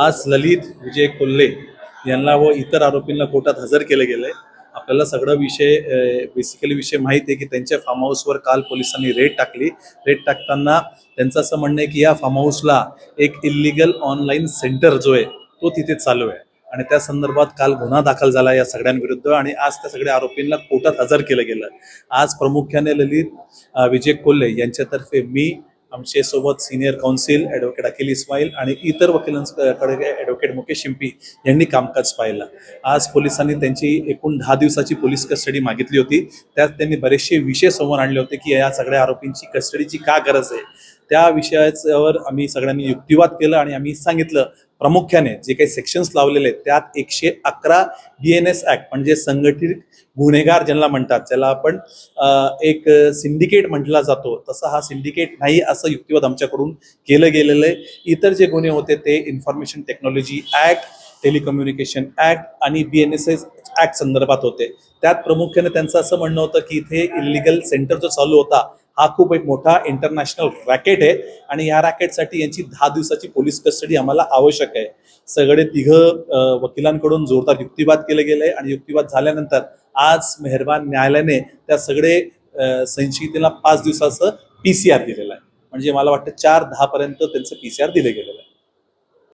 आज ललित विजय कोल्हे यांना व इतर आरोपींना कोर्टात हजर केलं गेलं. आहे आपल्याला सगळं विषय बेसिकली विषय माहिती आहे की त्यांच्या फार्म हाऊसवर काल पोलिसांनी रेड टाकली. रेड टाकताना त्यांचं असं म्हणणं आहे की या फार्म हाऊसला एक इलिगल ऑनलाईन सेंटर जो आहे तो तिथे चालू आहे. आणि त्या संदर्भात काल गुन्हा दाखल झाला या सगळ्यांविरुद्ध आणि आज त्या सगळ्या आरोपींना कोर्टात हजर केलं गेलं. आज प्रामुख्याने ललित विजय कोल्हे यांच्यातर्फे मी आमचे सोबत senior counsel advocate Akhil Ismail आणि इतर वकिलांकडे ॲडव्होकेट मुकेश शिंपी यांनी कामकाज पाहिलं. आज पोलिसांनी त्यांची एकूण दहा दिवसाची पोलीस कस्टडी मागितली होती. त्यात त्यांनी बरेचसे विषय समोर आणले होते की या सगळ्या आरोपींची कस्टडीची का गरज आहे. त्या विषयावर आम्ही सगळ्यांनी युक्तिवाद केला आणि आम्ही सांगितलं प्रामुख्याने जे काही सेक्शन्स लावलेले आहेत त्यात एकशे अकरा बी एन एस ॲक्ट म्हणजे संघटित गुन्हेगार ज्यांना म्हणतात ज्याला आपण एक सिंडिकेट म्हटला जातो. तसा हा सिंडिकेट नाही असं युक्तिवाद आमच्याकडून केलं गेलेलं आहे. इतर जे गुन्हे होते ते information technology act telecommunication act आणि B N S S act संदर्भात होते. त्यात प्रामुख्याने त्यांचं असं म्हणणं होतं की इथे इलिगल सेंटर जो चालू होता हा खूप एक मोठा इंटरनॅशनल रॅकेट आहे. आणि या रॅकेटसाठी यांची दहा दिवसाची पोलीस कस्टडी आम्हाला आवश्यक आहे. सगळे तिघं वकिलांकडून जोरदार युक्तिवाद केले गेले आणि युक्तिवाद झाल्यानंतर आज मेहरबान न्यायालयाने त्या सगळे संशयितेला पाच दिवसाचं पी सी आर दिलेलं आहे. म्हणजे मला वाटतं चार दहापर्यंत त्यांचं पी सी आर दिले गेलं